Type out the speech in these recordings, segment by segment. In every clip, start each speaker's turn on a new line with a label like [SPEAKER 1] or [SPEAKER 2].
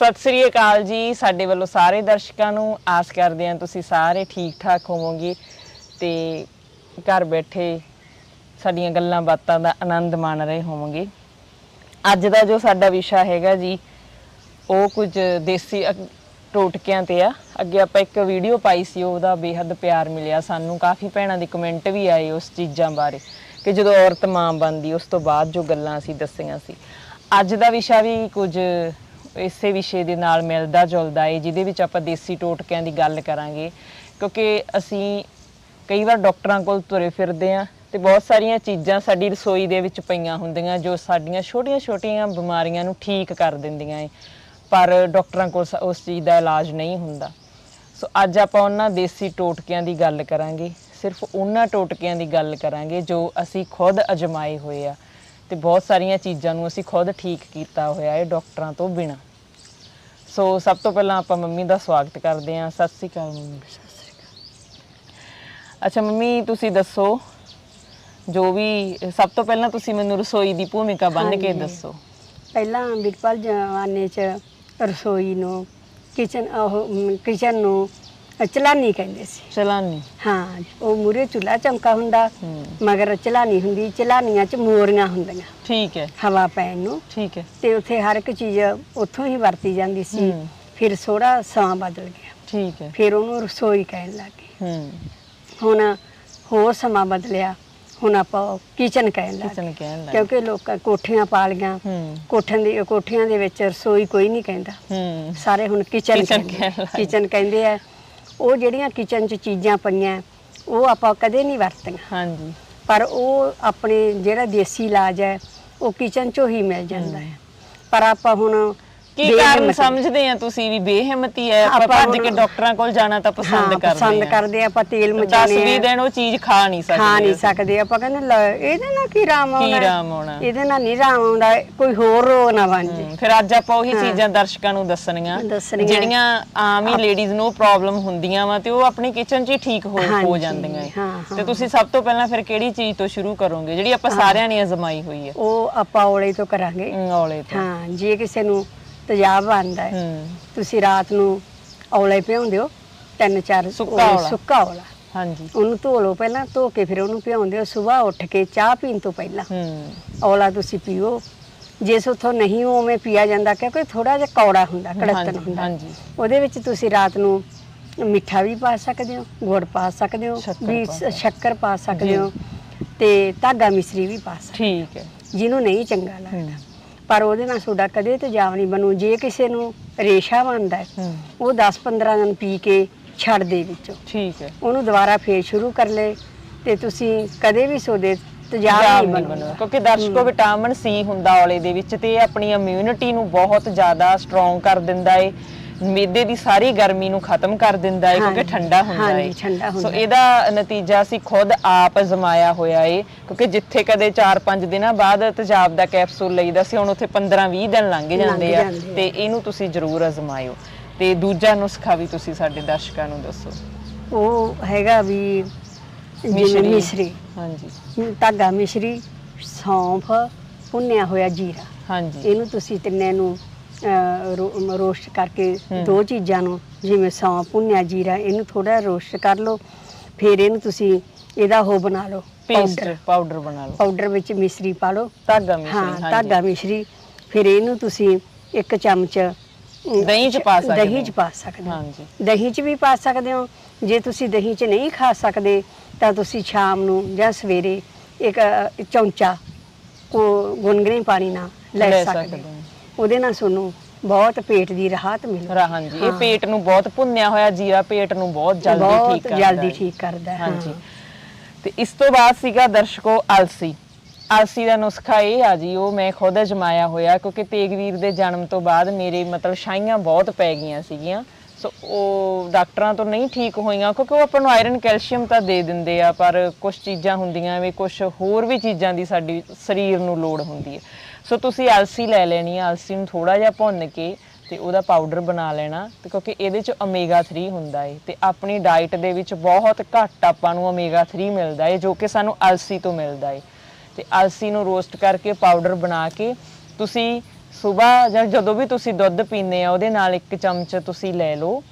[SPEAKER 1] ਸਤਿ ਸ੍ਰੀ ਅਕਾਲ ਜੀ। ਸਾਡੇ ਵੱਲੋਂ ਸਾਰੇ ਦਰਸ਼ਕਾਂ ਨੂੰ ਆਸ ਕਰਦੇ ਹਾਂ ਤੁਸੀਂ ਸਾਰੇ ਠੀਕ ਠਾਕ ਹੋਵੋਗੇ ਤੇ ਘਰ ਬੈਠੇ ਸਾਡੀਆਂ ਗੱਲਾਂ ਬਾਤਾਂ ਦਾ ਆਨੰਦ ਮਾਣ ਰਹੇ ਹੋਵੋਗੇ। ਅੱਜ ਦਾ ਜੋ ਸਾਡਾ ਵਿਸ਼ਾ ਹੈਗਾ ਜੀ, ਉਹ ਕੁਝ ਦੇਸੀ ਅ- ਟੋਟਕਿਆਂ ਤੇ ਆ। ਅੱਗੇ ਆਪਾਂ ਇੱਕ ਵੀਡੀਓ ਪਾਈ ਸੀ, ਉਹਦਾ ਬੇਹੱਦ ਪਿਆਰ ਮਿਲਿਆ ਸਾਨੂੰ। ਕਾਫੀ ਭੈਣਾਂ ਦੇ ਕਮੈਂਟ ਵੀ ਆਏ ਉਸ ਚੀਜ਼ਾਂ ਬਾਰੇ ਕਿ ਜਦੋਂ ਔਰਤ ਮਾਂ ਬਣਦੀ, ਉਸ ਤੋਂ ਬਾਅਦ ਜੋ ਗੱਲਾਂ ਅਸੀਂ ਦੱਸੀਆਂ ਸੀ। ਅੱਜ ਦਾ ਵਿਸ਼ਾ ਵੀ ਕੁਝ ਇਸੇ ਵਿਸ਼ੇ ਦੇ ਨਾਲ ਮਿਲਦਾ ਜੁਲਦਾ ਹੈ ਜਿਹਦੇ ਵਿੱਚ ਆਪਾਂ ਦੇਸੀ ਟੋਟਕਿਆਂ ਦੀ ਗੱਲ ਕਰਾਂਗੇ। ਕਿਉਂਕਿ ਅਸੀਂ ਕਈ ਵਾਰ ਡਾਕਟਰਾਂ ਕੋਲ ਤੁਰੇ ਫਿਰਦੇ ਆ ਤੇ ਬਹੁਤ ਸਾਰੀਆਂ ਚੀਜ਼ਾਂ ਸਾਡੀ ਰਸੋਈ ਦੇ ਵਿੱਚ ਪਈਆਂ ਹੁੰਦੀਆਂ, ਜੋ ਸਾਡੀਆਂ ਛੋਟੀਆਂ-ਛੋਟੀਆਂ ਬਿਮਾਰੀਆਂ ਨੂੰ ਠੀਕ ਕਰ ਦਿੰਦੀਆਂ ਏ। ਪਰ ਡਾਕਟਰਾਂ ਕੋਲ ਸ- ਉਸ ਚੀਜ਼ ਦਾ ਇਲਾਜ ਨਹੀਂ ਹੁੰਦਾ। ਸੋ ਅੱਜ ਆਪਾਂ ਉਹਨਾਂ ਦੇਸੀ ਟੋਟਕਿਆਂ ਦੀ ਗੱਲ ਕਰਾਂਗੇ। ਸਿਰਫ ਉਹਨਾਂ ਟੋਟਕਿਆਂ ਦੀ ਗੱਲ ਕਰਾਂਗੇ ਜੋ ਅਸੀਂ ਖੁਦ ਅਜਮਾਏ ਹੋਏ ਆ। ਤੇ ਬਹੁਤ ਸਾਰੀਆਂ ਚੀਜ਼ਾਂ ਨੂੰ ਅਸੀਂ ਖੁਦ ਠੀਕ ਕੀਤਾ ਹੋਇਆ ਹੈ ਡਾਕਟਰਾਂ ਤੋਂ ਬਿਨਾ। ਸੋ ਸਭ ਤੋਂ ਪਹਿਲਾਂ ਆਪਾਂ ਮੰਮੀ ਦਾ ਸਵਾਗਤ ਕਰਦੇ ਹਾਂ। ਸਤਿ ਸ੍ਰੀ ਅਕਾਲ ਮੰਮੀ। ਅੱਛਾ ਮੰਮੀ ਤੁਸੀਂ ਦੱਸੋ ਜੋ ਵੀ ਸਭ ਤੋਂ ਪਹਿਲਾਂ ਤੁਸੀਂ ਮੈਨੂੰ ਰਸੋਈ ਦੀ ਭੂਮਿਕਾ ਬੰਨ ਕੇ। ਦੱਸੋ।
[SPEAKER 2] ਪਹਿਲਾਂ ਬਿਰਪਲ ਜਮਾਨੇ ਚ ਰਸੋਈ ਨੂੰ ਕਿਚਨ ਉਹ ਕਿਚਨ ਨੂੰ ਚਲਾਨੀ ਕਹਿੰਦੇ ਸੀ।
[SPEAKER 1] ਚਲਾਨੀ?
[SPEAKER 2] ਹਾਂ ਉਹ ਮੂਰੇ ਚੁੱਲਾ ਚਮਕਾ ਹੁੰਦਾ ਮਗਰ ਚਲਾਨੀ ਹੁੰਦੀ ਚਲਾਨੀਆਂ ਚ ਮੋਰੀਆਂ ਹੁੰਦੀਆਂ।
[SPEAKER 1] ਠੀਕ ਹੈ।
[SPEAKER 2] ਹਵਾ ਪੈਣ ਨੂੰ।
[SPEAKER 1] ਠੀਕ ਹੈ।
[SPEAKER 2] ਤੇ ਉੱਥੇ ਹਰ ਇੱਕ ਚੀਜ਼ ਉੱਥੋਂ ਹੀ ਵਰਤੀ ਜਾਂਦੀ ਸੀ। ਫਿਰ ਥੋੜਾ ਸਮਾਂ ਬਦਲ ਗਿਆ।
[SPEAKER 1] ਠੀਕ ਹੈ।
[SPEAKER 2] ਫਿਰ ਉਹਨੂੰ ਰਸੋਈ ਕਹਿਣ ਲੱਗ
[SPEAKER 1] ਹੂੰ।
[SPEAKER 2] ਹੁਣ ਹੋਰ ਸਮਾਂ ਬਦਲਿਆ। ਹੁਣ ਆਪਾਂ ਕਿਚਨ ਕਹਿਣ ਲੱਗ
[SPEAKER 1] ਕਿਚਨ ਕਹਿਣ ਲੱਗ
[SPEAKER 2] ਕਿਉਂਕਿ ਲੋਕਾਂ ਕੋਠੀਆਂ ਪਾ ਲੀਆਂ। ਕੋਠਿਆਂ ਦੀ ਕੋਠੀਆਂ ਦੇ ਵਿੱਚ ਰਸੋਈ ਕੋਈ ਨਹੀਂ ਕਹਿੰਦਾ। ਸਾਰੇ ਹੁਣ ਕਿਚਨ। ਕਿਚਨ ਕਹਿੰਦੇ ਆ। ਉਹ ਜਿਹੜੀਆਂ ਕਿਚਨ 'ਚ ਚੀਜ਼ਾਂ ਪਈਆਂ ਉਹ ਆਪਾਂ ਕਦੇ ਨਹੀਂ ਵਰਤੀਆਂ।
[SPEAKER 1] ਹਾਂਜੀ।
[SPEAKER 2] ਪਰ ਉਹ ਆਪਣੇ ਜਿਹੜਾ ਦੇਸੀ ਇਲਾਜ ਹੈ ਉਹ ਕਿਚਨ 'ਚੋਂ ਹੀ ਮਿਲ ਜਾਂਦਾ। ਹੈ ਪਰ ਆਪਾਂ ਹੁਣ
[SPEAKER 1] ਕੀ ਕਾਰਨ ਸਮਝਦੇ ਆ ਤੁਸੀਂ ਵੀ ਬੇਹਿੰਮਤੀ ਹੈ? ਆਪਾਂ ਭੱਜ ਕੇ ਡਾਕਟਰਾਂ ਕੋਲ ਜਾਣਾ ਤਾਂ ਪਸੰਦ ਕਰਦੇ ਆ।
[SPEAKER 2] ਪਸੰਦ ਕਰਦੇ ਆ ਆਪਾਂ ਤੇਲ
[SPEAKER 1] 10
[SPEAKER 2] ਮਚਾਣੇ
[SPEAKER 1] 20
[SPEAKER 2] ਆ
[SPEAKER 1] ਦਿਨ ਉਹ ਚੀਜ਼ ਖਾ ਨਹੀਂ ਸਕਦੇ।
[SPEAKER 2] ਖਾ ਨਹੀਂ। ਸਕਦੇ। ਆਪਾਂ ਕਹਿੰਦੇ ਇਹਦੇ ਨਾਲ ਕੀ ਰਾਮ ਆਉਣਾ?
[SPEAKER 1] ਕੀ? ਰਾਮ ਆਉਣਾ?
[SPEAKER 2] ਇਹਦੇ ਨਾਲ ਨਹੀਂ ਰਾਮ ਆਉਂਦਾ ਕੋਈ ਹੋਰ ਰੋਗ ਨਾ ਬਣ ਜੇ।
[SPEAKER 1] ਫਿਰ ਅੱਜ ਆਪਾਂ ਉਹੀ। ਚੀਜ਼ਾਂ ਦਰਸ਼ਕਾਂ ਨੂੰ ਦੱਸਣੀਆਂ। ਜਿਹੜੀਆਂ ਆਮ ਹੀ ਲੇਡੀਜ਼ ਨੂੰ ਪ੍ਰੋਬਲਮ ਹੁੰਦੀਆਂ ਵਾ ਤੇ ਉਹ ਆਪਣੀ ਕਿਚਨ 'ਚ ਹੀ ਠੀਕ ਹੋ ਹੋ ਜਾਂਦੀਆਂ ਤੇ। ਤੁਸੀਂ ਸਭ ਤੋਂ ਪਹਿਲਾਂ ਫਿਰ ਕਿਹੜੀ ਚੀਜ਼ ਤੋਂ ਸ਼ੁਰੂ ਕਰੋਗੇ? ਜਿਹੜੀ ਆਪਾਂ ਸਾਰਿਆਂ ਨੇ ਅਜ਼ਮਾਈ ਹੋਈ ਹੈ
[SPEAKER 2] ਉਹ ਆਪਾਂ ਔਲੇ ਤੋਂ ਕਰਾਂਗੇ।
[SPEAKER 1] ਔਲੇ ਤੋਂ।
[SPEAKER 2] ਹਾਂ ਜੇ ਕਿਸੇ ਨੂੰ ਤੇਜ਼ਾਬ ਆਂਦਾ ਹੈ।
[SPEAKER 1] ਹੂੰ।
[SPEAKER 2] ਤੁਸੀਂ ਰਾਤ ਨੂੰ ਔਲੇ ਭਿਉਂਦੇ ਹੋ ਤਿੰਨ ਚਾਰ
[SPEAKER 1] ਸੁੱਕਾ
[SPEAKER 2] ਔਲੇ। ਸੁੱਕਾ ਔਲਾ।
[SPEAKER 1] ਹਾਂਜੀ।
[SPEAKER 2] ਉਹਨੂੰ ਧੋ ਲਓ ਪਹਿਲਾਂ ਧੋ ਕੇ ਫਿਰ ਉਹਨੂੰ ਭਿਉਂਦੇ ਹੋ ਸਵੇਰ ਉੱਠ ਕੇ ਚਾਹ ਪੀਣ ਤੋਂ ਪਹਿਲਾਂ।
[SPEAKER 1] ਹੂੰ।
[SPEAKER 2] ਔਲਾ ਤੁਸੀਂ ਪੀਓ। ਜੇ ਉਥੋਂ ਨਹੀਂ ਉਵੇਂ ਪੀਆ ਜਾਂਦਾ ਕਿਉਂਕਿ ਥੋੜਾ ਜਿਹਾ ਕੌੜਾ ਹੁੰਦਾ
[SPEAKER 1] ਹਾਂਜੀ,
[SPEAKER 2] ਹੁੰਦਾ।
[SPEAKER 1] ਹਾਂਜੀ।
[SPEAKER 2] ਉਹਦੇ ਵਿੱਚ ਤੁਸੀਂ ਰਾਤ ਨੂੰ ਮਿੱਠਾ ਵੀ ਪਾ ਸਕਦੇ ਹੋ ਗੁੜ ਪਾ ਸਕਦੇ ਹੋ
[SPEAKER 1] ਸ਼ੱਕਰ
[SPEAKER 2] ਵੀ
[SPEAKER 1] ਪਾ ਸਕਦੇ।
[SPEAKER 2] ਸ਼ੱਕਰ ਪਾ ਸਕਦੇ। ਹੋ ਤੇ ਧਾਗਾ ਮਿਸਰੀ ਵੀ ਪਾ ਸਕਦੇ
[SPEAKER 1] ਠੀਕ ਹੈ।
[SPEAKER 2] ਹੋ, ਜਿਹਨੂੰ ਨਹੀਂ ਚੰਗਾ ਲੱਗਦਾ।
[SPEAKER 1] ਹੂੰ
[SPEAKER 2] ਪਰ ਉਹਦੇ ਨਾਲ ਤੁਹਾਡਾ ਕਦੇ ਤੇਜ਼ਾਬ ਨਹੀਂ ਬਣੂ। ਜੇ ਕਿਸੇ ਨੂੰ ਰੇਸ਼ਾ ਬਣਦਾ ਹੈ,
[SPEAKER 1] ਹੂੰ।
[SPEAKER 2] ਉਹ 10-15 ਦਿਨ ਪੀ ਕੇ ਛੱਡ ਦੇ ਵਿੱਚੋਂ।
[SPEAKER 1] ਠੀਕ ਹੈ।
[SPEAKER 2] ਉਹਨੂੰ ਦੁਬਾਰਾ ਫੇਰ ਸ਼ੁਰੂ ਕਰ ਲੈ ਤੇ ਤੁਸੀਂ ਕਦੇ ਵੀ ਸੋਦੇ ਤੇਜ਼ਾਬ ਨਹੀਂ ਬਣੂਗਾ
[SPEAKER 1] ਕਿਉਂਕਿ ਦਰਸ਼ਕੋ ਵਿਟਾਮਿਨ ਸੀ ਹੁੰਦਾ ਔਲੇ ਦੇ ਵਿੱਚ ਤੇ ਇਹ ਆਪਣੀ ਇਮਿਊਨਿਟੀ ਨੂੰ ਬਹੁਤ ਜ਼ਿਆਦਾ ਸਟਰੋਂਗ ਕਰ ਦਿੰਦਾ ਏ। ਮੇਦੇ ਦੀ ਸਾਰੀ ਗਰਮੀ ਨੂੰ ਖਤਮ ਕਰ ਦਿੰਦਾ ਏ ਕਿਉਂਕਿ ਠੰਡਾ ਹੁੰਦਾ ਏ
[SPEAKER 2] ਹਾਂਜੀ, ਠੰਡਾ ਹੁੰਦਾ
[SPEAKER 1] ਸੋ। ਇਹਦਾ ਨਤੀਜਾ ਅਸੀਂ ਖੁਦ ਆਪ ਅਜ਼ਮਾਇਆ ਹੋਇਆ ਏ ਕਿਉਂਕਿ ਜਿੱਥੇ ਕਦੇ 4-5 ਦਿਨਾਂ ਬਾਅਦ ਤੇਜ਼ਾਬ ਦਾ ਕੈਪਸੂਲ ਲਈਦਾ ਸੀ ਹੁਣ ਉੱਥੇ 15-20 ਦਿਨ ਲੰਘ ਜਾਂਦੇ ਆ।
[SPEAKER 2] ਜਾਂਦੇ ਆ।
[SPEAKER 1] ਤੇ ਇਹਨੂੰ ਤੁਸੀਂ ਜ਼ਰੂਰ ਅਜ਼ਮਾਇਓ। ਤੇ ਦੂਜਾ ਨੁਸਖਾ ਵੀ ਤੁਸੀਂ ਸਾਡੇ ਦਰਸ਼ਕਾਂ ਨੂੰ ਦੱਸੋ।
[SPEAKER 2] ਉਹ ਹੈਗਾ ਵੀ ਜਿਵੇਂ
[SPEAKER 1] ਮਿਸ਼ਰੀ।
[SPEAKER 2] ਮਿਸ਼ਰੀ।
[SPEAKER 1] ਹਾਂਜੀ।
[SPEAKER 2] ਧਾਗਾ ਮਿਸ਼ਰੀ ਸੌਂਫ ਭੁੰਨਿਆ ਹੋਇਆ ਜੀਰਾ।
[SPEAKER 1] ਹਾਂਜੀ।
[SPEAKER 2] ਇਹਨੂੰ ਤੁਸੀਂ ਤਿੰਨੇ ਨੂੰ ਰੋਸਟ ਕਰਕੇ। ਦੋ ਚੀਜ਼ਾਂ ਨੂੰ ਜਿਵੇਂ ਸੌਂਫ ਭੁੰਨਿਆ ਜੀਰਾ ਇਹਨੂੰ ਥੋੜਾ ਰੋਸਟ ਕਰ ਲਓ। ਫਿਰ ਇਹਨੂੰ ਤੁਸੀਂ ਇਹਦਾ ਉਹ ਬਣਾ ਲਓ ਪਾਊਡਰ
[SPEAKER 1] ਪਾਊਡਰ ਬਣਾ ਲਓ।
[SPEAKER 2] ਪਾਊਡਰ ਵਿੱਚ ਮਿਸ਼ਰੀ ਪਾ ਲਓ।
[SPEAKER 1] ਧਾਗਾ ਮਿਸ਼ਰੀ
[SPEAKER 2] ਹਾਂ ਧਾਗਾ ਮਿਸ਼ਰੀ। ਫਿਰ ਇਹਨੂੰ ਤੁਸੀਂ ਇੱਕ ਚਮਚ
[SPEAKER 1] ਦਹੀਂ 'ਚ ਪਾ ਸਕਦੇ
[SPEAKER 2] ਦਹੀਂ 'ਚ। ਪਾ ਸਕਦੇ ਹੋ।
[SPEAKER 1] ਹਾਂਜੀ।
[SPEAKER 2] ਦਹੀਂ 'ਚ ਵੀ ਪਾ ਸਕਦੇ ਹੋ। ਜੇ ਤੁਸੀਂ ਦਹੀਂ 'ਚ ਨਹੀਂ ਖਾ ਸਕਦੇ ਤਾਂ ਤੁਸੀਂ ਸ਼ਾਮ ਨੂੰ ਜਾਂ ਸਵੇਰੇ ਇੱਕ ਚਮਚਾ ਕੋ ਗੁਨਗੁਨੇ ਪਾਣੀ ਨਾਲ ਲੈ ਸਕਦੇ ਹੋ। ਉਹਦੇ ਨਾਲ ਤੁਹਾਨੂੰ ਬਹੁਤ ਪੇਟ ਦੀ ਰਾਹਤ ਮਿਲੂ
[SPEAKER 1] ਰਾ ਹਾਂਜੀ ਇਹ। ਪੇਟ ਨੂੰ ਬਹੁਤ ਭੁੰਨਿਆ ਹੋਇਆ ਜੀਰਾ ਪੇਟ ਨੂੰ ਬਹੁਤ ਜਲਦੀ ਠੀਕ ਕਰਦਾ
[SPEAKER 2] ਜਲਦੀ
[SPEAKER 1] ਹੈ।
[SPEAKER 2] ਠੀਕ ਕਰਦਾ ਹੈ,
[SPEAKER 1] ਹਾਂਜੀ
[SPEAKER 2] ਹਾਂ।
[SPEAKER 1] ਤੇ ਇਸ ਤੋਂ ਬਾਅਦ ਸੀਗਾ ਦਰਸ਼ਕੋ ਅਲਸੀ ਅਲਸੀ ਦਾ ਨੁਸਖਾ ਇਹ ਆ ਜੀ ਉਹ ਮੈਂ ਖੁਦ ਅਜਮਾਇਆ ਹੋਇਆ ਕਿਉਂਕਿ ਤੇਗਵੀਰ ਦੇ ਜਨਮ ਤੋਂ ਬਾਅਦ ਮੇਰੇ ਮਤਲਬ ਛਾਈਆਂ ਬਹੁਤ ਪੈ ਗਈਆਂ ਸੀਗੀਆਂ ਸੋ ਉਹ ਡਾਕਟਰਾਂ ਤੋਂ ਨਹੀਂ ਠੀਕ ਹੋਈਆਂ ਕਿਉਂਕਿ ਉਹ ਆਪਾਂ ਨੂੰ ਆਇਰਨ ਕੈਲਸ਼ੀਅਮ ਤਾਂ ਦੇ ਦਿੰਦੇ ਆ ਪਰ ਕੁਝ ਚੀਜ਼ਾਂ ਹੁੰਦੀਆਂ ਵੀ ਕੁਝ ਹੋਰ ਵੀ ਚੀਜ਼ਾਂ ਦੀ ਸਾਡੀ ਸਰੀਰ ਨੂੰ ਲੋੜ ਹੁੰਦੀ ਹੈ ਸੋ ਤੁਸੀਂ ਅਲਸੀ ਲੈ ਲੈਣੀ ਹੈ ਅਲਸੀ ਨੂੰ ਥੋੜਾ ਜਿਹਾ ਭੁੰਨ ਕੇ ਤੇ ਉਹਦਾ ਪਾਊਡਰ ਬਣਾ ਲੈਣਾ ਤੇ ਕਿਉਂਕਿ ਇਹਦੇ ਚ ਓਮੇਗਾ 3 ਹੁੰਦਾ ਏ ਤੇ ਆਪਣੀ ਡਾਈਟ ਦੇ ਵਿੱਚ ਬਹੁਤ ਘੱਟ ਆਪਾਂ ਨੂੰ ਓਮੇਗਾ 3 ਮਿਲਦਾ ਏ, ਜੋ ਕਿ ਸਾਨੂੰ ਅਲਸੀ ਤੋਂ ਮਿਲਦਾ ਏ। ਤੇ ਅਲਸੀ ਨੂੰ ਰੋਸਟ ਕਰਕੇ ਪਾਊਡਰ ਬਣਾ ਕੇ ਤੁਸੀਂ ਸਵੇਰ ਜਾਂ ਜਦੋਂ ਵੀ ਤੁਸੀਂ ਦੁੱਧ ਪੀਂਦੇ ਆ, ਉਹਦੇ ਨਾਲ ਇੱਕ ਚਮਚ ਤੁਸੀਂ ਲੈ ਲਓ।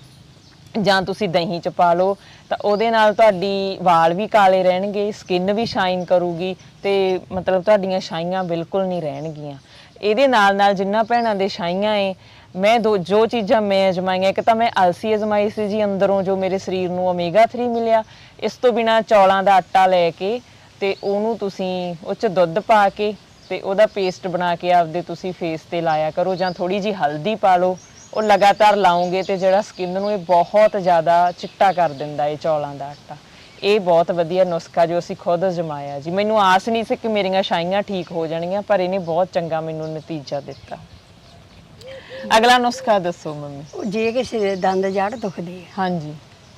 [SPEAKER 1] ਜਾਂ ਤੁਸੀਂ ਦਹੀਂ ਚ ਪਾ ਲਓ, ਤਾਂ ਉਹਦੇ ਨਾਲ ਤੁਹਾਡੀ ਵਾਲ ਵੀ ਕਾਲੇ ਰਹਿਣਗੇ ਸਕਿਨ ਵੀ ਸ਼ਾਈਨ ਕਰੂਗੀ ਤੇ ਮਤਲਬ ਤੁਹਾਡੀਆਂ ਛਾਈਆਂ ਬਿਲਕੁਲ ਨਹੀਂ ਰਹਿਣਗੀਆਂ। ਇਹਦੇ ਨਾਲ ਨਾਲ ਜਿੰਨਾ ਭੈਣਾਂ ਦੇ ਛਾਈਆਂ ਏ, ਮੈਂ ਦੋ, ਜੋ ਚੀਜ਼ਾਂ ਮੈਂ ਅਜਮਾਈਆਂ, ਇੱਕ ਤਾਂ ਮੈਂ ਅਲਸੀ ਅਜਮਾਈ ਸੀ ਜੀ ਅੰਦਰੋਂ, ਜੋ ਮੇਰੇ ਸਰੀਰ ਨੂੰ ਓਮੇਗਾ 3 ਮਿਲਿਆ। ਇਸ ਤੋਂ ਬਿਨਾ ਚੌਲਾਂ ਦਾ ਆਟਾ ਲੈ ਕੇ ਤੇ ਉਹਨੂੰ ਤੁਸੀਂ ਉਹ ਚ ਦੁੱਧ ਪਾ ਕੇ ਤੇ ਉਹਦਾ ਪੇਸਟ ਬਣਾ ਕੇ ਆਪਦੇ ਤੁਸੀਂ ਫੇਸ ਤੇ ਲਾਇਆ ਕਰੋ ਜਾਂ ਥੋੜੀ ਜੀ ਹਲਦੀ ਪਾ ਲਓ। ਉਹ ਲਗਾਤਾਰ ਲਾਉਂਗੇ ਤੇ ਜਿਹੜਾ ਸਕਿਨ ਨੂੰ ਇਹ ਬਹੁਤ ਜ਼ਿਆਦਾ ਚਿੱਟਾ ਕਰ ਦਿੰਦਾ ਇਹ ਚੌਲਾਂ ਦਾ ਆਟਾ। ਇਹ ਬਹੁਤ ਵਧੀਆ ਨੁਸਖਾ ਜੋ ਅਸੀਂ ਖੁਦ ਅਜਮਾਇਆ ਜੀ। ਮੈਨੂੰ ਆਸ ਨਹੀਂ ਸੀ ਕਿ ਮੇਰੀਆਂ ਛਾਈਆਂ ਠੀਕ ਹੋ ਜਾਣਗੀਆਂ ਪਰ ਇਹਨੇ ਬਹੁਤ ਚੰਗਾ ਮੈਨੂੰ ਨਤੀਜਾ ਦਿੱਤਾ। ਅਗਲਾ ਨੁਸਖਾ ਦੱਸੋ ਮੰਮੀ।
[SPEAKER 2] ਉਹ ਜੇ ਕਿਸੇ ਦੇ ਦੰਦ ਜੜ ਦੁਖਦੇ ਆ
[SPEAKER 1] ਹਾਂਜੀ।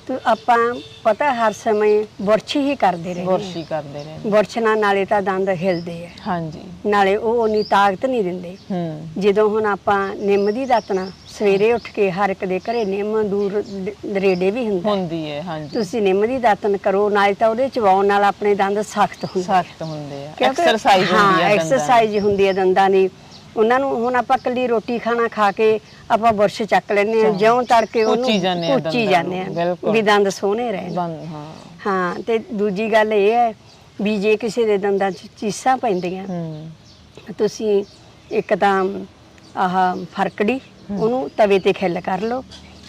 [SPEAKER 2] ਤਾਂ ਆਪਾਂ ਪਤਾ ਹਰ ਸਮੇਂ ਬੁਰਸ਼ ਹੀ ਕਰਦੇ ਰਹੇ
[SPEAKER 1] ਬੁਰਸ਼ੀ ਕਰਦੇ ਰਹੇ
[SPEAKER 2] ਬੁਰਸ਼ ਨਾਲ ਨਾਲੇ ਤਾਂ ਦੰਦ ਹਿਲਦੇ ਆ।
[SPEAKER 1] ਹਾਂਜੀ।
[SPEAKER 2] ਨਾਲੇ ਉਹ ਉਨੀ ਤਾਕਤ ਨਹੀਂ ਦਿੰਦੇ।
[SPEAKER 1] ਹੂੰ।
[SPEAKER 2] ਜਦੋਂ ਹੁਣ ਆਪਾਂ ਨਿੰਮ ਦੀ ਦਾਤਣਾ ਸਵੇਰੇ ਉੱਠ ਕੇ ਹਰ ਇੱਕ ਦੇ ਘਰੇ ਨਿੰਮ ਦੂਰ ਦ- ਦਰੇਡੇ ਵੀ ਹੁੰਦਾ
[SPEAKER 1] ਹੁੰਦੀ ਹੈ ਹਾਂਜੀ।
[SPEAKER 2] ਤੁਸੀਂ ਨਿੰਮ ਦੀ ਦਾਤਨ ਕਰੋ ਨਾਲੇ ਤਾਂ ਉਹਦੇ ਚਵਾਉਣ ਨਾਲ ਆਪਣੇ ਦੰਦ ਸਖਤ ਹੁੰਦੇ।
[SPEAKER 1] ਸਖਤ ਹੁੰਦੇ ਆ। ਐਕਸਰਸਾਈਜ਼ ਹੁੰਦੀ
[SPEAKER 2] ਹਾਂ
[SPEAKER 1] ਹੈ।
[SPEAKER 2] ਐਕਸਰਸਾਈਜ਼ ਹੁੰਦੀ ਹੈ ਦੰਦਾਂ ਦੀ। ਉਹਨਾਂ ਨੂੰ ਹੁਣ ਆਪਾਂ ਕੱਲੀ ਰੋਟੀ ਖਾਣਾ ਖਾ ਕੇ ਆਪਾਂ ਬੁਰਸ਼ ਚੱਕ ਲੈਂਦੇ ਆ ਜਿਉਂ ਤੜਕੇ ਉਹਨੂੰ
[SPEAKER 1] ਕੁੱਚੀ ਜਾਂਦੇ ਆ।
[SPEAKER 2] ਵੀ ਦੰਦ ਸੋਹਣੇ ਰਹਿਣ।
[SPEAKER 1] ਹਾਂ।
[SPEAKER 2] ਹਾਂ ਤੇ ਦੂਜੀ ਗੱਲ ਇਹ ਹੈ ਵੀ ਜੇ ਕਿਸੇ ਦੇ ਦੰਦਾਂ 'ਚ ਚੀਸਾਂ ਪੈਂਦੀਆਂ ਤੁਸੀਂ ਇੱਕ ਤਾਂ ਆਹ ਫਰਕੜੀ ਉਹਨੂੰ ਤਵੇ ਤੇ ਖਿੱਲ ਕਰ ਲਓ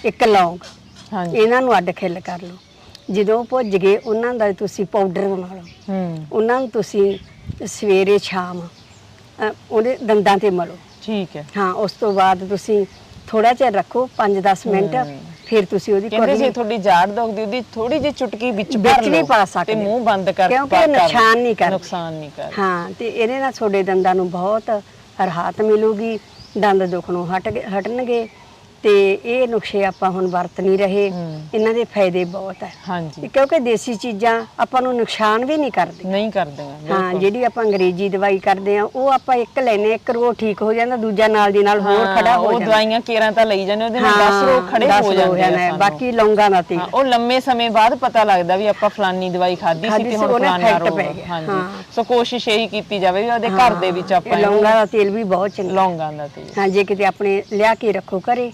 [SPEAKER 2] ਇੱਕ ਲੌਂਗ।
[SPEAKER 1] ਹਾਂਜੀ।
[SPEAKER 2] ਇਹਨਾਂ ਨੂੰ ਅੱਡ ਖਿੱਲ ਕਰ ਲਓ। ਜਦੋਂ ਭੁੱਜ ਗਏ ਉਹਨਾਂ ਦਾ ਤੁਸੀਂ ਪਾਊਡਰ ਬਣਾ ਲਓ।
[SPEAKER 1] ਹੂੰ।
[SPEAKER 2] ਉਹਨਾਂ ਨੂੰ ਤੁਸੀਂ ਸਵੇਰੇ ਸ਼ਾਮ ਅ, ਉਹਦੇ ਦੰਦਾਂ ਤੇ ਮਲੋ।
[SPEAKER 1] ਠੀਕ ਹੈ।
[SPEAKER 2] ਹਾਂ ਉਸ ਤੋਂ ਬਾਅਦ ਤੁਸੀਂ ਥੋੜਾ ਚਿਰ ਰੱਖੋ 5-10 ਮਿੰਟ। ਫਿਰ ਤੁਸੀਂ ਉਹਦੀ
[SPEAKER 1] ਕਹਿੰਦੇ ਜੇ
[SPEAKER 2] ਕੁਰਲੀ
[SPEAKER 1] ਤੁਹਾਡੀ ਜਾੜ ਦੁਖਦੀ ਉਹਦੀ ਥੋੜੀ ਜਿਹੀ ਚੁਟਕੀ ਵਿੱਚ
[SPEAKER 2] ਵਿੱਚ
[SPEAKER 1] ਭਰ
[SPEAKER 2] ਵੀ ਪਾ ਸਕਦੇ
[SPEAKER 1] ਤੇ ਮੂੰਹ ਬੰਦ ਕਰ
[SPEAKER 2] ਕਿਉਂਕਿ
[SPEAKER 1] ਕਰ
[SPEAKER 2] ਇਹ
[SPEAKER 1] ਲਓ।
[SPEAKER 2] ਨੁਕਸਾਨ ਨਹੀਂ ਕਰਦੀ।
[SPEAKER 1] ਨੁਕਸਾਨ ਨਹੀਂ ਕਰ
[SPEAKER 2] ਹਾਂ ਤੇ ਇਹਦੇ ਨਾਲ ਤੁਹਾਡੇ ਦੰਦਾਂ ਨੂੰ ਬਹੁਤ ਰਾਹਤ ਮਿਲੂਗੀ। ਦੰਦ ਦੁਖਣੋਂ ਹਟ ਗਏ- ਹਟਣਗੇ। ਤੇ ਇਹ ਨੁਕਸੇ ਆਪਾਂ ਹੁਣ ਵਰਤ ਨਹੀਂ ਰਹੇ। ਇਹਨਾਂ ਦੇ ਫਾਇਦੇ ਬਹੁਤ ਹੈ
[SPEAKER 1] ਹਾਂਜੀ।
[SPEAKER 2] ਕਿਉਂਕਿ ਦੇਸੀ ਚੀਜ਼ਾਂ ਆਪਾਂ ਨੂੰ ਨੁਕਸਾਨ ਵੀ ਨਹੀਂ ਕਰਦੀਆਂ।
[SPEAKER 1] ਨਹੀਂ ਕਰਦੀਆਂ
[SPEAKER 2] ਹਾਂ ਜਿਹੜੀ ਆਪਾਂ ਅੰਗਰੇਜ਼ੀ ਦਵਾਈ ਕਰਦੇ ਆ ਉਹ ਆਪਾਂ ਇੱਕ ਲੈਨੇ ਇੱਕ ਰੋ ਠੀਕ ਹੋ ਜਾਂਦਾ ਦੂਜਾ ਨਾਲ ਦੀ ਨਾਲ ਹੋਰ ਖੜਾ ਹੋ
[SPEAKER 1] ਉਹ
[SPEAKER 2] ਜਾਂਦਾ।
[SPEAKER 1] ਦਵਾਈਆਂ ਕੇਰਾਂ ਤਾਂ ਲਈ ਜਾਂਦੇ ਉਹਦੇ ਨਾਲ
[SPEAKER 2] ਹਾਂ,
[SPEAKER 1] 10 ਰੋਗ ਖੜੇ ਹੋ
[SPEAKER 2] ਰੋਗ
[SPEAKER 1] ਜਾਂਦੇ ਆ।
[SPEAKER 2] ਬਾਕੀ ਲੌਂਗਾਂ ਦਾ ਤੇਲ
[SPEAKER 1] ਉਹ ਲੰਮੇ ਸਮੇਂ ਬਾਅਦ ਪਤਾ ਲੱਗਦਾ ਵੀ ਆਪਾਂ ਫਲਾਨੀ ਦਵਾਈ ਖਾਧੀ ਸੀ ਤੇ ਹੁਣ ਫਲਾਨਾ ਰੋਗ। ਹਾਂਜੀ। ਸੋ ਕੋਸ਼ਿਸ਼ ਇਹੀ ਕੀਤੀ ਜਾਵੇ ਵੀ ਉਹਦੇ ਘਰ ਦੇ ਵਿੱਚ ਆਪਾਂ
[SPEAKER 2] ਲੌਂਗਾਂ ਦਾ ਤੇਲ ਵੀ ਬਹੁਤ ਚੰਗਾ।
[SPEAKER 1] ਲੌਂਗਾਂ ਦਾ ਤੇਲ।
[SPEAKER 2] ਹਾਂ ਜੇ ਕਿਤੇ ਆਪਣੇ ਲਿਆ ਕੇ ਰੱਖੋ ਘਰੇ।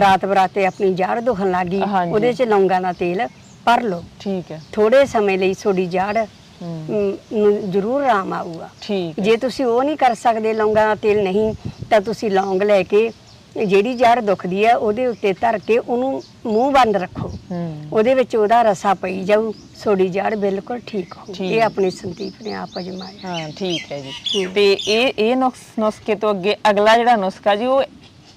[SPEAKER 2] ਰਾਤ ਬਰਾਤੇ ਆਪਣੀ ਜਾੜ ਦੁਖਣ ਲੱਗੀ
[SPEAKER 1] ਹਾਂਜੀ।
[SPEAKER 2] ਉਹਦੇ 'ਚ ਲੌਂਗਾਂ ਦਾ ਤੇਲ ਭਰ ਲਓ।
[SPEAKER 1] ਠੀਕ ਹੈ।
[SPEAKER 2] ਥੋੜੇ ਸਮੇਂ ਲਈ ਤੁਹਾਡੀ ਜਾੜ ਅਮ, ਨੂੰ ਜ਼ਰੂਰ ਆਰਾਮ ਆਊਗਾ।
[SPEAKER 1] ਠੀਕ ਹੈ।
[SPEAKER 2] ਜੇ ਤੁਸੀਂ ਉਹ ਨਹੀਂ ਕਰ ਸਕਦੇ ਲੌਂਗਾਂ ਦਾ ਤੇਲ ਨਹੀਂ ਤਾਂ ਤੁਸੀਂ ਲੌਂਗ ਲੈ ਕੇ ਜਿਹੜੀ ਜੜ ਦੁਖਦੀ ਹੈ ਉਹਦੇ ਉੱਤੇ ਧਰ ਕੇ ਉਹਨੂੰ ਮੂੰਹ ਬੰਦ ਰੱਖੋ।
[SPEAKER 1] ਹੂੰ।
[SPEAKER 2] ਉਹਦੇ ਵਿੱਚ ਉਹਦਾ ਰਸਾ ਪਈ ਜਾਊ ਤੁਹਾਡੀ ਜੜ ਬਿਲਕੁਲ ਠੀਕ ਹੋ
[SPEAKER 1] ਠੀਕ।
[SPEAKER 2] ਇਹ ਆਪਣੀ ਸੰਦੀਪ ਨੇ ਆਪ ਅਜਮਾਇਆ।
[SPEAKER 1] ਹਾਂ ਠੀਕ ਹੈ ਜੀ। ਤੇ ਇਹ ਇਹ ਨੁਕਸ ਨੁਸਖੇ ਤੋਂ ਅੱਗੇ ਅਗਲਾ ਜਿਹੜਾ ਨੁਸਖਾ ਜੀ ਉਹ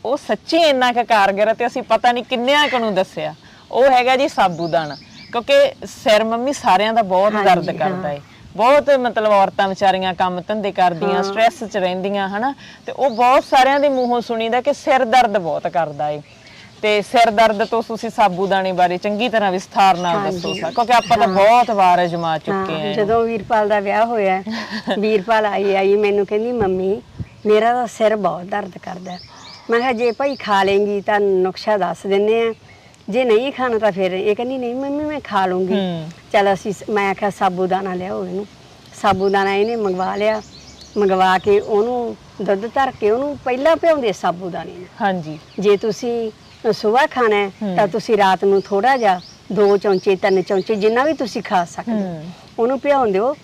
[SPEAKER 1] ਉਹ ਸੱਚੀ ਇੰਨਾ ਕੁ ਕਾਰਗਰ ਹੈ ਤੇ ਅਸੀਂ ਪਤਾ ਨਹੀਂ ਕਿੰਨਿਆਂ ਕੁ ਨੂੰ ਦੱਸਿਆ ਉਹ ਹੈਗਾ ਜੀ ਸਾਬੂਦਾਨਾ ਕਿਉਂਕਿ ਸਿਰ ਮੰਮੀ ਸਾਰਿਆਂ ਦਾ ਬਹੁਤ ਦਰਦ ਕਰਦਾ
[SPEAKER 2] ਹਾਂ।
[SPEAKER 1] ਹੈ ਬਹੁਤ ਮਤਲਬ ਔਰਤਾਂ ਵਿਚਾਰੀਆਂ ਕੰਮ ਧੰਦੇ ਕਰਦੀਆਂ। ਸਟ੍ਰੈਸ 'ਚ ਰਹਿੰਦੀਆਂ ਹਨਾ ਤੇ ਉਹ ਬਹੁਤ ਸਾਰਿਆਂ ਦੇ ਮੂੰਹੋਂ ਸੁਣੀਦਾ ਕਿ ਸਿਰ ਦਰਦ ਬਹੁਤ ਕਰਦਾ ਏ ਤੇ ਸਿਰ ਦਰਦ ਤੋਂ ਤੁਸੀਂ ਸਾਬੂਦਾਨੇ ਬਾਰੇ ਚੰਗੀ ਤਰ੍ਹਾਂ ਵਿਸਥਾਰ ਨਾਲ। ਦੱਸੋ ਸਾ ਕਿਉਂਕਿ ਆਪਾਂ ਤਾਂ ਬਹੁਤ ਵਾਰ ਅਜਮਾ ਚੁੱਕੇ
[SPEAKER 2] ਹਾਂ,
[SPEAKER 1] ਹਾਂ
[SPEAKER 2] ਜਦੋਂ ਵੀਰਪਾਲ ਦਾ ਵਿਆਹ ਹੋਇਆ ਵੀਰਪਾਲ ਆਈ ਆਈ ਮੈਨੂੰ ਕਹਿੰਦੀ ਮੰਮੀ ਮੇਰਾ ਤਾਂ ਸਿਰ ਬਹੁਤ ਦਰਦ ਕਰਦਾ ਹੈ। ਮੈਂ ਕਿਹਾ ਜੇ ਭਾਈ ਖਾ ਲੇਂਗੀ ਤਾਂ ਨੁਕਸ਼ਾ ਦੱਸ ਦਿੰਨੇ ਆ। ਜੇ ਨਹੀਂ ਖਾਣਾ ਤਾਂ ਫਿਰ ਇਹ ਕਹਿੰਦੀ ਨਹੀਂ ਮੰਮੀ ਮੈਂ ਖਾ ਲੂੰਗੀ। ਚਲ ਅਸੀਂ ਮੈਂ ਆਖਿਆ ਸਾਬੂਦਾਨਾ ਲਿਆਓ ਇਹਨੂੰ। ਸਾਬੂਦਾਨਾ ਇਹਨੇ ਮੰਗਵਾ ਲਿਆ। ਮੰਗਵਾ ਕੇ ਉਹਨੂੰ ਦੁੱਧ ਧਰ ਕੇ ਉਹਨੂੰ ਪਹਿਲਾਂ ਭਿਉਂਦੇ ਸਾਬੂਦਾਨੇ ਨੂੰ।
[SPEAKER 1] ਹਾਂਜੀ।
[SPEAKER 2] ਜੇ ਤੁਸੀਂ ਸਵੇਰ ਖਾਣਾ ਹੈ। ਤਾਂ ਤੁਸੀਂ ਰਾਤ ਨੂੰ ਥੋੜਾ ਜਿਹਾ ਦੋ ਚਮਚੇ ਤਿੰਨ ਚਮਚੇ ਜਿੰਨਾ ਵੀ ਤੁਸੀਂ ਖਾ ਸਕਦੇ। ਉਹਨੂੰ ਭਿਉਂ ਦਿਓ।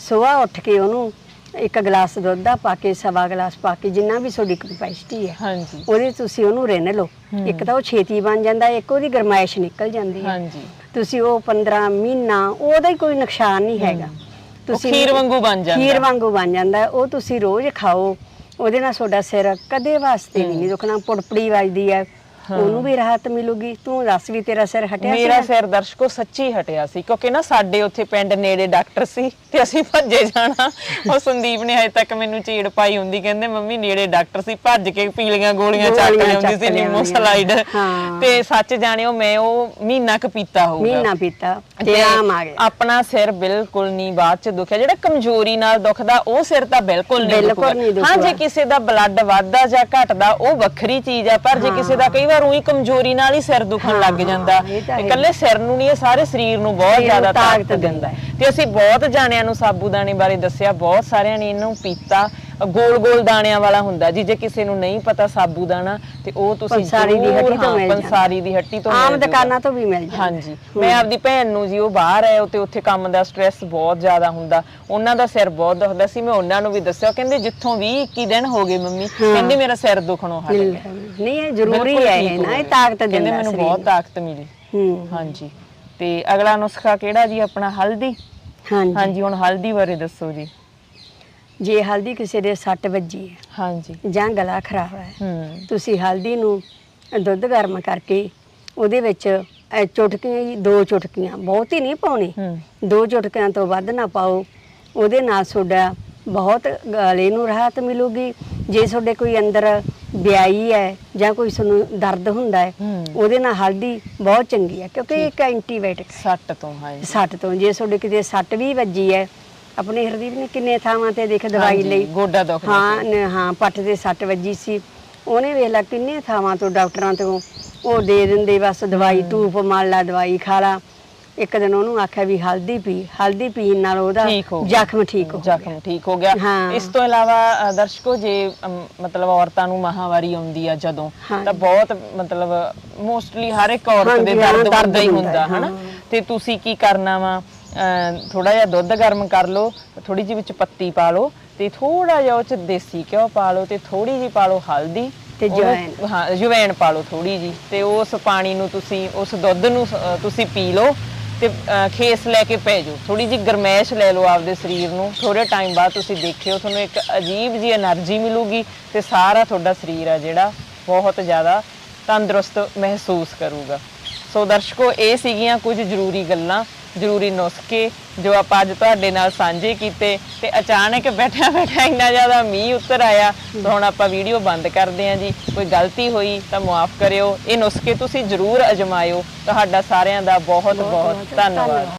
[SPEAKER 2] ਸਵੇਰ ਉੱਠ ਕੇ ਉਹਨੂੰ ਇੱਕ ਗਲਾਸ ਦੁੱਧ ਦਾ ਪਾ ਕੇ ਸਵਾ ਗਲਾਸ ਪਾ ਕੇ ਜਿੰਨਾ ਵੀ ਤੁਹਾਡੀ ਕਪੈਸਿਟੀ ਹੈ
[SPEAKER 1] ਹਾਂਜੀ।
[SPEAKER 2] ਉਹਦੇ ਤੁਸੀਂ ਉਹਨੂੰ ਰਿੰਨ ਲਓ। ਇੱਕ ਤਾਂ ਉਹ ਛੇਤੀ ਬਣ ਜਾਂਦਾ ਇੱਕ ਉਹਦੀ ਗਰਮਾਇਸ਼ ਨਿਕਲ ਜਾਂਦੀ ਹੈ।
[SPEAKER 1] ਹਾਂਜੀ।
[SPEAKER 2] ਤੁਸੀਂ ਉਹ 15 ਮਹੀਨਾ ਉਹਦਾ ਹੀ ਕੋਈ ਨੁਕਸਾਨ ਨਹੀਂ ਹੈਗਾ।
[SPEAKER 1] ਉਹ ਖੀਰ ਵਾਂਗੂ ਬਣ ਜਾਂਦਾ।
[SPEAKER 2] ਖੀਰ ਵਾਂਗੂ ਬਣ ਜਾਂਦਾ। ਉਹ ਤੁਸੀਂ ਰੋਜ਼ ਖਾਓ। ਉਹਦੇ ਨਾਲ ਤੁਹਾਡਾ ਸਿਰ ਕਦੇ ਵਾਸਤੇ ਨਹੀਂ ਦੁਖਣਾ ਪੁੜਪੜੀ ਵੱਜਦੀ ਹੈ। ਉਹਨੂੰ ਵੀ ਰਾਹਤ ਮਿਲੂਗੀ ਤੂੰ ਦੱਸ ਵੀ ਤੇਰਾ ਸਿਰ ਹਟਿਆ ਸੀ
[SPEAKER 1] ਮੇਰਾ? ਸਿਰ ਦਰਸ਼ਕੋ ਸੱਚੀ ਹਟਿਆ ਸੀ ਕਿਉਂਕਿ ਨਾ ਸਾਡੇ ਉੱਥੇ ਪਿੰਡ ਨੇੜੇ ਡਾਕਟਰ ਸੀ ਤੇ ਅਸੀਂ ਭੱਜੇ ਜਾਣਾ ਉਹ ਸੰਦੀਪ ਨੇ ਹਜੇ ਤੱਕ ਮੈਨੂੰ ਚੀੜ ਪਾਈ ਹੁੰਦੀ ਕਹਿੰਦੇ ਮੰਮੀ ਨੇੜੇ ਡਾਕਟਰ ਸੀ ਭੱਜ ਕੇ ਪੀਲੀਆਂ ਗੋਲੀਆਂ ਚੱਕ
[SPEAKER 2] ਗੋਲੀਆਂ
[SPEAKER 1] ਲਿਆਉਂਦੀ
[SPEAKER 2] ਚੱਕ
[SPEAKER 1] ਸੀ ਨਿੰਮੋ। ਸਲਾਈਡ
[SPEAKER 2] ਹਾਂ।
[SPEAKER 1] ਤੇ ਸੱਚ ਜਾਣਿਓ ਮੈਂ ਉਹ ਮਹੀਨਾ ਕੁ ਪੀਤਾ ਹੋਊਗਾ
[SPEAKER 2] ਮਹੀਨਾ ਪੀਤਾ ਤੇ ਆਮ ਆ ਗਿਆ
[SPEAKER 1] ਆਪਣਾ ਸਿਰ ਬਿਲਕੁਲ ਨਹੀਂ ਬਾਅਦ ਚ ਦੁਖਿਆ ਜਿਹੜਾ ਕਮਜ਼ੋਰੀ ਨਾਲ ਦੁਖਦਾ ਉਹ ਸਿਰ ਤਾਂ ਬਿਲਕੁਲ ਨਹੀਂ
[SPEAKER 2] ਬਿਲਕੁਲ
[SPEAKER 1] ਹਾਂ। ਜੇ ਕਿਸੇ ਦਾ ਬਲੱਡ ਵੱਧਦਾ ਜਾਂ ਘਟਦਾ ਉਹ ਵੱਖਰੀ ਚੀਜ਼ ਆ ਪਰ ਜੇ ਕਿਸੇ ਦਾ ਕਈ ਵਾਰ ਉਹੀ ਕਮਜ਼ੋਰੀ ਨਾਲ ਹੀ ਸਿਰ ਦੁਖਣ ਲੱਗ ਜਾਂਦਾ
[SPEAKER 2] ਤਾਂ।
[SPEAKER 1] ਇਕੱਲੇ ਸਿਰ ਨੂੰ ਨਹੀਂ ਇਹ ਸਾਰੇ ਸਰੀਰ ਨੂੰ ਬਹੁਤ ਜ਼ਿਆਦਾ
[SPEAKER 2] ਤਾਕਤ
[SPEAKER 1] ਦਿੰਦਾ। ਤੇ ਅਸੀਂ ਬਹੁਤ ਜਾਣਿਆਂ ਨੂੰ ਸਾਬੂਦਾਨੇ ਬਾਰੇ ਦੱਸਿਆ ਬਹੁਤ ਸਾਰਿਆਂ ਨੇ ਇਹਨੂੰ ਪੀਤਾ ਗੋਲ ਗੋਲ ਦਾਣਿਆਂ ਵਾਲਾ ਹੁੰਦਾ ਜੀ ਜੇ ਕਿਸੇ ਨੂੰ ਨਹੀਂ ਪਤਾ ਸਾਬੂ ਦਾਣਾ ਤੇ ਉਹ ਤੁਸੀਂ
[SPEAKER 2] ਪੰਸਾਰੀ ਦੀ
[SPEAKER 1] ਜ਼ਰੂਰ,
[SPEAKER 2] ਹੱਟੀ ਤੋਂ
[SPEAKER 1] ਹਾਂ,
[SPEAKER 2] ਮਿਲ ਜਾਂਦਾ।
[SPEAKER 1] ਪੰਸਾਰੀ ਦੀ ਹੱਟੀ ਤੋਂ
[SPEAKER 2] ਆਮ
[SPEAKER 1] ਮਿਲ।
[SPEAKER 2] ਦੁਕਾਨਾਂ ਤੋਂ ਵੀ ਮਿਲ ਜਾਂਦਾ।
[SPEAKER 1] ਹਾਂਜੀ। ਮੈਂ ਆਪਦੀ ਭੈਣ ਨੂੰ ਜੀ ਉਹ ਬਾਹਰ ਹੈ ਤੇ ਉੱਥੇ ਕੰਮ ਦਾ ਸਟ੍ਰੈਸ ਬਹੁਤ ਜ਼ਿਆਦਾ ਹੁੰਦਾ। ਉਹਨਾਂ ਦਾ ਸਿਰ ਬਹੁਤ ਦੁਖਦਾ ਸੀ ਮੈਂ ਉਹਨਾਂ ਨੂੰ ਵੀ ਦੱਸਿਆ ਕਹਿੰਦੇ ਜਿੱਥੋਂ 20 21 ਦਿਨ ਹੋ ਗਏ ਮੰਮੀ ਕਹਿੰਦੇ ਮੇਰਾ ਸਿਰ ਦੁਖਣੋਂ ਹਟ ਗਿਆ।
[SPEAKER 2] ਨਹੀਂ ਇਹ ਜ਼ਰੂਰੀ
[SPEAKER 1] ਬਿਲਕੁਲ
[SPEAKER 2] ਹੈ
[SPEAKER 1] ਠੀਕ
[SPEAKER 2] ਇਹ
[SPEAKER 1] ਹੋ
[SPEAKER 2] ਨਾ ਇਹ
[SPEAKER 1] ਗਿਆ।
[SPEAKER 2] ਤਾਕਤ
[SPEAKER 1] ਕਹਿੰਦੇ
[SPEAKER 2] ਦਿੰਦਾ
[SPEAKER 1] ਮੈਨੂੰ
[SPEAKER 2] ਸਰੀਰ
[SPEAKER 1] ਬਹੁਤ ਤਾਕਤ ਮਿਲੀ।
[SPEAKER 2] ਹੂੰ।
[SPEAKER 1] ਹਾਂਜੀ। ਤੇ ਅਗਲਾ ਨੁਸਖਾ ਕਿਹੜਾ ਜੀ ਆਪਣਾ ਹਲਦੀ?
[SPEAKER 2] ਹਾਂਜੀ।
[SPEAKER 1] ਹਾਂਜੀ ਹੁਣ ਹਲਦੀ ਬਾਰੇ ਦੱਸੋ ਜੀ।
[SPEAKER 2] ਜੇ ਹਲਦੀ ਕਿਸੇ ਦੇ ਸੱਟ ਵੱਜੀ ਹੈ
[SPEAKER 1] ਹਾਂਜੀ।
[SPEAKER 2] ਜਾਂ ਗਲਾ ਖਰਾਬ ਹੈ
[SPEAKER 1] ਹੂੰ।
[SPEAKER 2] ਤੁਸੀਂ ਹਲਦੀ ਨੂੰ ਦੁੱਧ ਗਰਮ ਕਰਕੇ ਉਹਦੇ ਵਿੱਚ ਇਹ ਚੁਟਕੀਆਂ ਹੀ ਦੋ ਚੁਟਕੀਆਂ ਬਹੁਤ ਹੀ ਨਹੀਂ ਪਾਉਣੀ।
[SPEAKER 1] ਹੂੰ।
[SPEAKER 2] ਦੋ ਚੁਟਕਿਆਂ ਤੋਂ ਵੱਧ ਨਾ ਪਾਓ। ਉਹਦੇ ਨਾਲ ਤੁਹਾਡਾ ਬਹੁਤ ਗਲੇ ਨੂੰ ਰਾਹਤ ਮਿਲੂਗੀ। ਜੇ ਤੁਹਾਡੇ ਕੋਈ ਅੰਦਰ ਬਿਆਈ ਹੈ ਜਾਂ ਕੋਈ ਤੁਹਾਨੂੰ ਦਰਦ ਹੁੰਦਾ ਹੈ
[SPEAKER 1] ਹੂੰ।
[SPEAKER 2] ਉਹਦੇ ਨਾਲ ਹਲਦੀ ਬਹੁਤ ਚੰਗੀ ਹੈ ਕਿਉਂਕਿ ਇਹ ਇੱਕ ਐਂਟੀਬਾਇਓਟਿਕ
[SPEAKER 1] ਸੱਟ ਤੋਂ ਹਾਂਜੀ।
[SPEAKER 2] ਸੱਟ ਤੋਂ। ਜੇ ਤੁਹਾਡੇ ਕਿਤੇ ਸੱਟ ਵੀ ਵੱਜੀ ਹੈ ਆਪਣੇ ਹਰਦੀਪ ਨੇ ਕਿੰਨੇ ਥਾਵਾਂ ਤੇ ਦੇਖ ਦਵਾਈ
[SPEAKER 1] ਹਾਂਜੀ,
[SPEAKER 2] ਲਈ।
[SPEAKER 1] ਗੋਡਾ ਦੁਖਦਾ
[SPEAKER 2] ਹਾਂ ਨ- ਹਾਂ ਪੱਟ ਦੇ ਸੱਟ ਵੱਜੀ ਸੀ। ਉਹਨੇ ਵੇਖ ਲਾ ਕਿੰਨੇ ਥਾਵਾਂ ਤੋਂ ਡਾਕਟਰਾਂ ਤੋਂ ਉਹ ਦੇ ਦਿੰਦੇ ਬਸ ਦਵਾਈ ਧੂਪ ਮਲ ਲਾ ਦਵਾਈ ਖਾ ਲਾ। ਇੱਕ ਦਿਨ ਉਹਨੂੰ ਆਖਿਆ ਵੀ ਹਲਦੀ ਪੀ ਹਲਦੀ ਪੀਣ ਨਾਲ ਉਹਦਾ
[SPEAKER 1] ਠੀਕ ਹੋ ਗਿਆ।
[SPEAKER 2] ਜ਼ਖਮ ਠੀਕ ਹੋ
[SPEAKER 1] ਜ਼ਖਮ ਠੀਕ ਹੋ ਗਿਆ।
[SPEAKER 2] ਹਾਂ।
[SPEAKER 1] ਇਸ ਤੋਂ ਇਲਾਵਾ ਅ, ਦਰਸ਼ਕੋ ਜੇ ਅਮ, ਮਤਲਬ ਔਰਤਾਂ ਨੂੰ ਮਾਹਵਾਰੀ ਆਉਂਦੀ ਆ ਜਦੋਂ। ਤਾਂ ਬਹੁਤ ਮਤਲਬ ਮੋਸਟਲੀ ਹਰ ਇੱਕ ਔਰਤ ਦੇ
[SPEAKER 2] ਹਾਂ,
[SPEAKER 1] ਦਰਦ
[SPEAKER 2] ਦਰਦ
[SPEAKER 1] ਹੁੰਦਾ ਹੀ
[SPEAKER 2] ਹੁੰਦਾ
[SPEAKER 1] ਹੁੰਦਾ
[SPEAKER 2] ਹੈ,
[SPEAKER 1] ਹਨਾ। ਤੇ ਤੁਸੀਂ ਕੀ ਕਰਨਾ ਵਾ? ਥੋੜਾ ਜਿਹਾ ਦੁੱਧ ਗਰਮ ਕਰ ਲਓ ਥੋੜੀ ਜਿਹੀ ਵਿੱਚ ਪੱਤੀ ਪਾ ਲਓ ਤੇ ਥੋੜਾ ਜਿਹਾ ਉਹ ਚ ਦੇਸੀ ਘਿਓ ਪਾ ਲਓ ਤੇ ਥੋੜੀ ਜਿਹੀ ਪਾ ਲਓ ਹਲਦੀ
[SPEAKER 2] ਤੇ ਜਵੈਣ।
[SPEAKER 1] ਜਵੈਣ ਪਾ ਲਓ ਥੋੜੀ ਜੀ ਤੇ ਉਸ ਪਾਣੀ ਨੂੰ ਤੁਸੀਂ ਉਸ ਦੁੱਧ ਨੂੰ ਤੁਸੀਂ ਪੀ ਲਓ ਤੇ ਖੇਸ ਲੈ ਕੇ ਪੈ ਜਾਓ। ਥੋੜੀ ਜੀ ਗਰਮੈਸ਼ ਲੈ ਲਓ ਆਪਦੇ ਸਰੀਰ ਨੂੰ। ਥੋੜੇ ਟਾਈਮ ਬਾਅਦ ਤੁਸੀਂ ਦੇਖਿਓ ਤੁਹਾਨੂੰ ਇੱਕ ਅਜੀਬ ਜੀ એનર્ਜੀ ਮਿਲੂਗੀ ਤੇ ਸਾਰਾ ਤੁਹਾਡਾ ਸਰੀਰ ਆ ਜਿਹੜਾ ਬਹੁਤ ਜ਼ਿਆਦਾ ਤੰਦਰੁਸਤ ਮਹਿਸੂਸ ਕਰੂਗਾ। ਸੋ ਦਰਸ਼ਕੋ ਇਹ ਸੀਗੀਆਂ ਕੁਝ ਜ਼ਰੂਰੀ ਗੱਲਾਂ ਜ਼ਰੂਰੀ ਨੁਸਖੇ ਜੋ ਆਪਾਂ ਅੱਜ ਤੁਹਾਡੇ ਨਾਲ ਸਾਂਝੇ ਕੀਤੇ ਤੇ ਅਚਾਨਕ ਬੈਠਿਆ ਬੈਠਾ ਇੰਨਾ ਜ਼ਿਆਦਾ ਮੀਂਹ ਉੱਤਰ ਆਇਆ ਤਾਂ ਹੁਣ ਆਪਾਂ ਵੀਡੀਓ ਬੰਦ ਕਰਦੇ ਹਾਂ ਜੀ। ਕੋਈ ਗਲਤੀ ਹੋਈ ਤਾਂ ਮਾਫ ਕਰਿਓ। ਇਹ ਨੁਸਖੇ ਤੁਸੀਂ ਜ਼ਰੂਰ ਅਜਮਾਇਓ। ਤੁਹਾਡਾ ਸਾਰਿਆਂ ਦਾ ਬਹੁਤ ਬਹੁਤ ਧੰਨਵਾਦ।